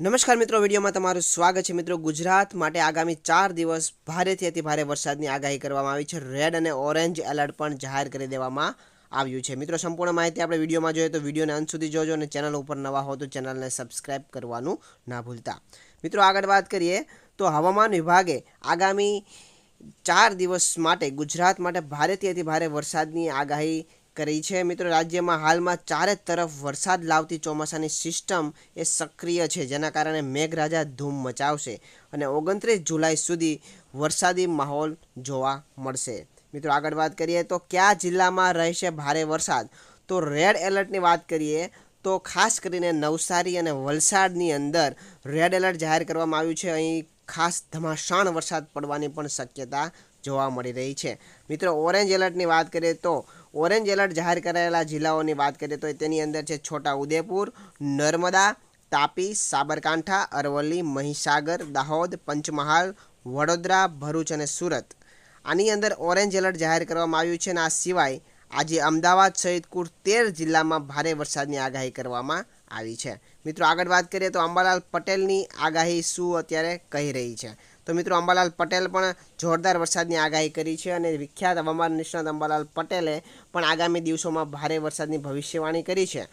નમસ્કાર મિત્રો, વિડીયોમાં તમારું સ્વાગત છે. મિત્રો, ગુજરાત માટે આગામી ચાર દિવસ ભારેથી અતિ ભારે વરસાદની આગાહી કરવામાં આવી છે. રેડ અને ઓરેન્જ એલર્ટ પણ જાહેર કરી દેવામાં આવ્યું છે. મિત્રો, સંપૂર્ણ માહિતી આપણે વિડીયોમાં જોઈએ તો વિડીયોને અંત સુધી જોજો અને ચેનલ ઉપર નવા હો તો ચેનલને સબસ્ક્રાઇબ કરવાનું ના ભૂલતા. મિત્રો, આગળ વાત કરીએ તો હવામાન વિભાગે આગામી ચાર દિવસ માટે ગુજરાત માટે ભારેથી અતિ ભારે વરસાદની આગાહી કરી છે. મિત્રો, રાજ્યમાં હાલમાં ચારે તરફ વરસાદ લાવતી ચોમાસાની સિસ્ટમ એ સક્રિય છે, જેના કારણે મેઘરાજા ધૂમ મચાવશે અને ઓગણત્રીસ જુલાઈ સુધી વરસાદી માહોલ જોવા મળશે. મિત્રો, આગળ વાત કરીએ તો કયા જિલ્લામાં રહેશે ભારે વરસાદ? તો રેડ એલર્ટની વાત કરીએ તો ખાસ કરીને નવસારી અને વલસાડની અંદર રેડ એલર્ટ જાહેર કરવામાં આવ્યું છે. અહીં ખાસ ધમાસાણ વરસાદ પડવાની પણ શક્યતા જોવા મળી રહી છે. મિત્રો, ઓરેન્જ એલર્ટની વાત કરીએ તો ઓરેન્જ એલર્ટ જાહેર કરાયેલા જિલ્લાઓની વાત કરીએ તો તેની અંદર છે છોટા ઉદેપુર, નર્મદા, તાપી, સાબરકાંઠા, અરવલ્લી, મહીસાગર, દાહોદ, પંચમહાલ, વડોદરા, ભરૂચ અને સુરત. આની અંદર ઓરેન્જ એલર્ટ જાહેર કરવામાં આવ્યું છે અને આ સિવાય આજે અમદાવાદ સહિત કુલ તેર જિલ્લામાં ભારે વરસાદની આગાહી કરવામાં આવી છે. મિત્રો આગળ વાત કરીએ તો અંબાલાલ પટેલની આગાહી શું અત્યારે કહી રહી છે? તો મિત્રો અંબાલાલ પટેલ પણ જોરદાર વરસાદની આગાહી કરી છે અને વિખ્યાત હવામાન નિષ્ણાત અંબાલાલ પટેલે પણ આગામી દિવસોમાં ભારે વરસાદની ભવિષ્યવાણી કરી છે.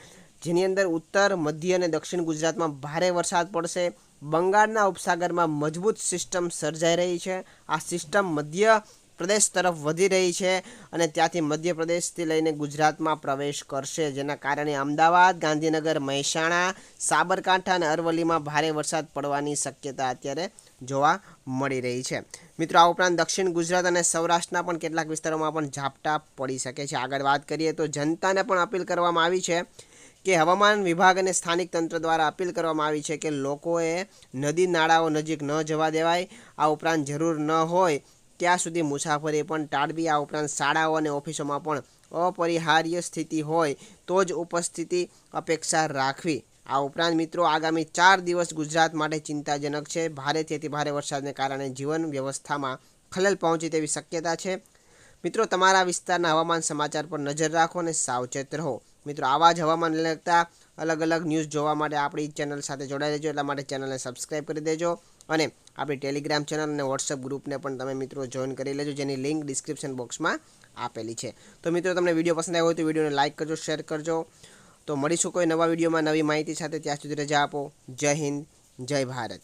જેની અંદર ઉત્તર, મધ્ય અને દક્ષિણ ગુજરાતમાં ભારે વરસાદ પડશે. બંગાળના ઉપસાગરમાં મજબૂત સિસ્ટમ સર્જાઈ રહી છે. આ સિસ્ટમ મધ્ય પ્રદેશ તરફ વધી રહી છે અને ત્યાંથી મધ્યપ્રદેશથી લઈને ગુજરાતમાં પ્રવેશ કરશે. જેના કારણે અમદાવાદ, ગાંધીનગર, મહેસાણા, સાબરકાંઠા અને અરવલ્લીમાં ભારે વરસાદ પડવાની શક્યતા અત્યારે જોવા મળી રહી છે. મિત્રો, આ ઉપરાંત દક્ષિણ ગુજરાત અને સૌરાષ્ટ્રના પણ કેટલાક વિસ્તારોમાં પણ ઝાપટા પડી શકે છે. આગળ વાત કરીએ તો જનતાને પણ અપીલ કરવામાં આવી છે કે હવામાન વિભાગ અને સ્થાનિક તંત્ર દ્વારા અપીલ કરવામાં આવી છે કે લોકોએ નદી નાળાઓ નજીક ન જવા દેવાય. આ ઉપરાંત જરૂર ન હોય ત્યાં સુધી મુસાફરી પણ ટાળવી આ ઉપરાંત શાળાઓ અને ઓફિસોમાં પણ અપરિહાર્ય સ્થિતિ હોય તો જ ઉપસ્થિતિ અપેક્ષા રાખવી. આ ઉપરાંત મિત્રો, આગામી ચાર દિવસ ગુજરાત માટે ચિંતાજનક છે. ભારેથી અતિ ભારે વરસાદને કારણે જીવન વ્યવસ્થામાં ખલેલ પહોંચે તેવી શક્યતા છે. મિત્રો, તમારા વિસ્તારના હવામાન સમાચાર પર નજર રાખો અને સાવચેત રહો. મિત્રો, આવા જ હવામાન લગતા અલગ અલગ ન્યૂઝ જોવા માટે આપણી ચેનલ સાથે જોડાઈ રહેજો. એટલા માટે ચેનલને સબસ્ક્રાઈબ કરી દેજો અને આપણી ટેલિગ્રામ ચેનલ અને વોટ્સઅપ ગ્રુપને પણ તમે મિત્રો જોઈન કરી લેજો, જેની લિંક ડિસ્ક્રિપ્શન બોક્સમાં આપેલી છે. તો મિત્રો, તમને વીડિયો પસંદ આવ્યો હોય તો વિડીયોને લાઇક કરજો, શેર કરજો. તો મળીશું કોઈ નવા વિડીયોમાં નવી માહિતી સાથે. ત્યાં સુધી રજા આપો. જય હિન્દ, જય ભારત.